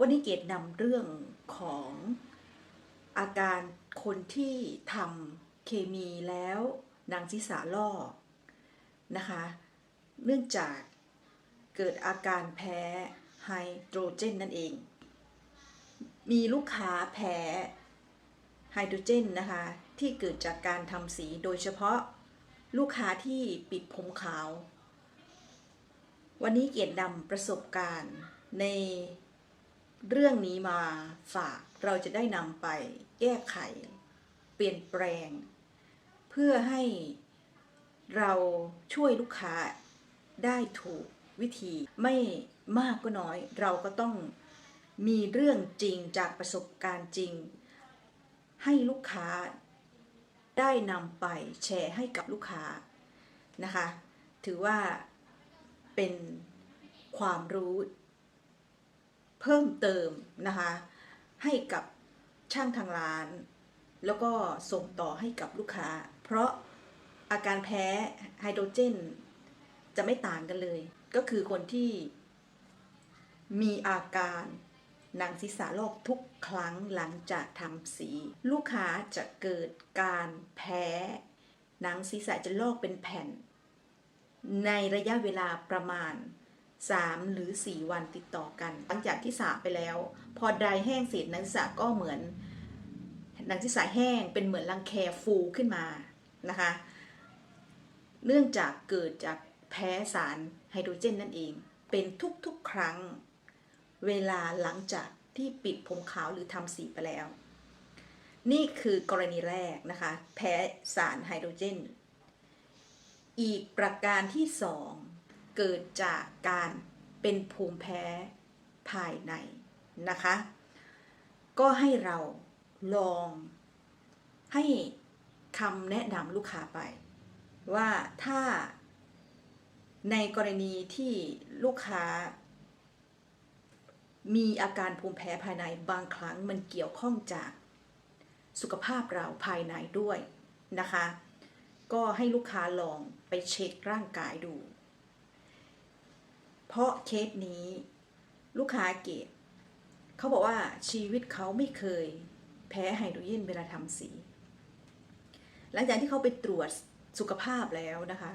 วันนี้เกดนำเรื่องของอาการคนที่ทำเคมีแล้วนังศีรษะลอกนะคะ เนื่องจากเกิดอาการแพ้ไฮโดรเจนนั่นเอง มีลูกค้าแพ้ไฮโดรเจนนะคะ ที่เกิดจากการทำสีโดยเฉพาะลูกค้าที่ปิดผมขาว วันนี้เกียรตินำประสบการณ์ใน เรื่องนี้มาฝากเราจะได้นำไปแก้ไข เปลี่ยนแปลง เพื่อให้เราช่วยลูกค้าได้ถูกวิธีไม่มากก็น้อย เราก็ต้องมีเรื่องจริงจากประสบการณ์จริง ให้ลูกค้าได้นำไปแชร์ให้กับลูกค้านะคะ ถือว่าเป็นความรู้ เพิ่มเติมนะคะ ให้กับช่างทางร้าน แล้วก็ส่งต่อให้กับลูกค้า เพราะอาการแพ้ไฮโดรเจน จะไม่ต่างกันเลย ก็คือคนที่มีอาการหนังศีรษะลอกทุกครั้งหลังจากทำสี ลูกค้าจะเกิดการแพ้ หนังศีรษะจะลอกเป็นแผ่น ในระยะเวลาประมาณ 3 หรือ 4 วันติดต่อกัน หลังจากที่สระไปแล้ว พอไดายแห้งเสร็จนังศีรษะก็เหมือนนังศีรษะแห้งเป็นเหมือนรังแคฟูขึ้นมานะคะเนื่องจากเกิดจากแพ้สารไฮโดรเจนนั่นเอง เป็นทุกๆครั้ง เวลาหลังจากที่ปิดผมขาวหรือทำสีไปแล้ว นี่คือกรณีแรกนะคะ แพ้สารไฮโดรเจน อีกประการที่สอง เกิดจากการเป็นภูมิแพ้ภายในนะคะ ก็ให้เราลองให้คำแนะนำลูกค้าไป ว่าถ้าในกรณีที่ลูกค้า มีอาการภูมิแพ้ภายในบางครั้งมันเกี่ยวข้องจากสุขภาพเราภายในด้วยนะคะ ก็ให้ลูกค้าลองไปเช็คร่างกายดู เพราะเคสนี้ลูกค้าเกตเขาบอกว่าชีวิตเขาไม่เคยแพ้ไฮโดรเจนเวลาทำสี หลังจากที่เขาไปตรวจสุขภาพแล้วนะคะ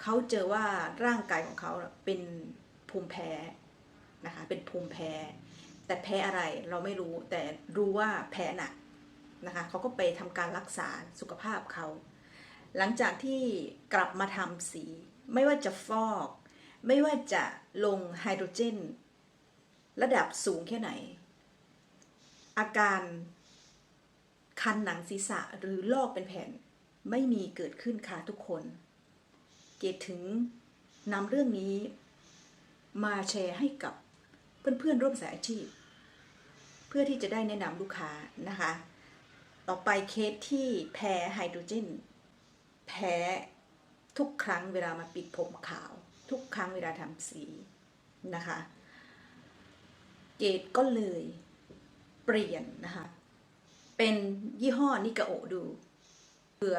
เขาเจอว่าร่างกายของเขาเป็นภูมิแพ้นะคะ เป็นภูมิแพ้ แต่แพ้อะไรเราไม่รู้ แต่รู้ว่าแพ้หนักนะคะ เขาก็ไปทำการรักษาสุขภาพเขา หลังจากที่กลับมาทำสี ไม่ว่าจะฟอก ไม่ว่าจะลงไฮโดรเจน ระดับสูงแค่ไหน อาการคันหนังศีรษะหรือลอกเป็นแผ่นไม่มีเกิดขึ้นค่ะทุกคน เกดถึงนำเรื่องนี้มาแชร์ให้กับเพื่อนๆร่วมสายอาชีพ เพื่อที่จะได้แนะนำลูกค้านะคะ ต่อไปเคสที่แพ้ไฮโดรเจน แพ้ทุกครั้งเวลามาปิดผมขาว ทุกครั้งเวลาทำสีนะคะ เกดก็เลยเปลี่ยนนะคะ เป็นยี่ห้อนิกาโอดูเพื่อ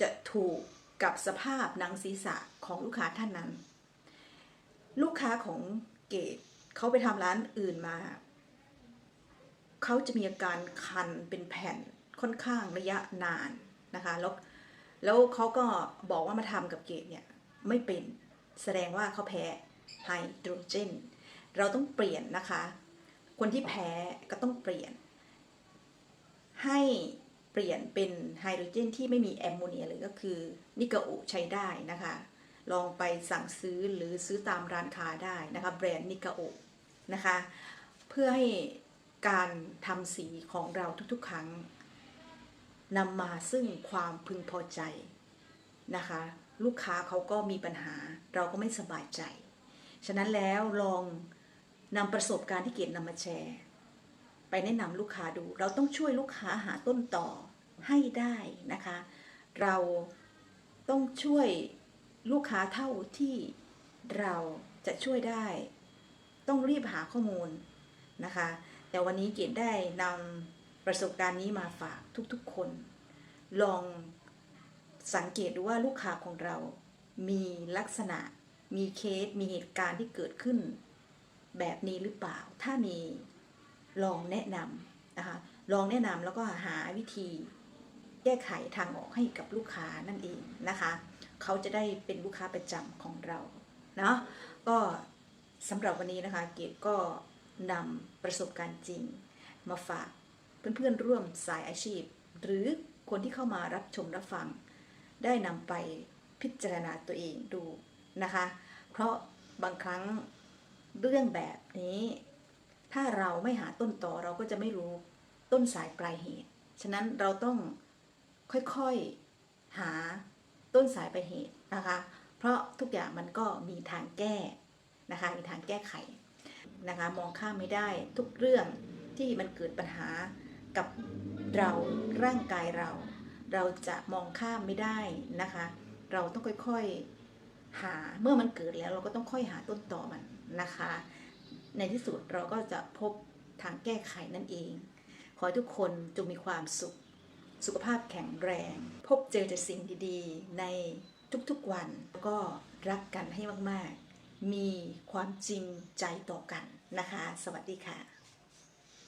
จะถูกกับสภาพหนังศีรษะของลูกค้าท่านนั้น ลูกค้าของเกดเขาไปทำร้านอื่นมา เขาจะมีอาการคันเป็นแผ่นค่อนข้างระยะนานนะคะ แล้วแล้วเขาก็บอกว่ามาทำกับเกดเนี่ย ไม่เป็น แสดงว่าเขาแพ้ไฮโดรเจน เราต้องเปลี่ยนนะคะ คนที่แพ้ก็ต้องเปลี่ยน ให้เปลี่ยนเป็นไฮโดรเจนที่ไม่มีแอมโมเนียเลยก็คือนิกาโอใช้ได้นะคะ ลองไปสั่งซื้อหรือซื้อตามร้านค้าได้นะคะแบรนด์นิกาโอนะคะ เพื่อให้การทำสีของเราทุกๆ ครั้งนำมาซึ่งความพึงพอใจนะคะ ลูกค้าเขาก็มีปัญหา เราก็ไม่สบายใจ ฉะนั้นแล้วลองนำประสบการณ์ที่เกดนำมาแชร์ ไปแนะนำลูกค้าดู เราต้องช่วยลูกค้าหาต้นต่อให้ได้นะคะ เราต้องช่วยลูกค้าเท่าที่เราจะช่วยได้ ต้องรีบหาข้อมูลนะคะ แต่วันนี้เกดได้นำประสบการณ์นี้มาฝากทุกๆคน ลอง สังเกตดูว่าลูกค้าของเรา มีลักษณะ มีเคส มีเหตุการณ์ที่เกิดขึ้น แบบนี้หรือเปล่า ถ้ามีลองแนะนำนะคะ ลองแนะนำแล้วก็หาวิธีแก้ไขทางออกให้กับลูกค้านั่นเองนะคะ เขาจะได้เป็นลูกค้าประจำของเรา เนาะ ก็สำหรับวันนี้นะคะ เกดก็นำประสบการณ์จริง มาฝากเพื่อนๆร่วมสายอาชีพ หรือคนที่เข้ามารับชมรับฟัง ได้นำไปพิจารณาตัวเองดูนะคะ เพราะบางครั้งเรื่องแบบนี้ ถ้าเราไม่หาต้นต่อเราก็จะไม่รู้ต้นสายปลายเหตุ ฉะนั้นเราต้องค่อยๆหาต้นสายปลายเหตุนะคะ เพราะทุกอย่างมันก็มีทางแก้นะคะ มีทางแก้ไขนะคะ มองข้ามไม่ได้ทุกเรื่องที่มันเกิดปัญหากับเราร่างกายเรา เราจะมองข้ามไม่ได้นะคะ เราต้องค่อยๆหาเมื่อมันเกิดแล้วเราก็ต้องค่อยหาต้นต่อมันนะคะ ในที่สุดเราก็จะพบทางแก้ไขนั่นเอง ขอให้ทุกคนจงมีความสุข สุขภาพแข็งแรง พบเจอแต่สิ่งดีๆ ในทุกๆวันก็รักกันให้มากๆ มีความจริงใจต่อกันนะคะ สวัสดีค่ะ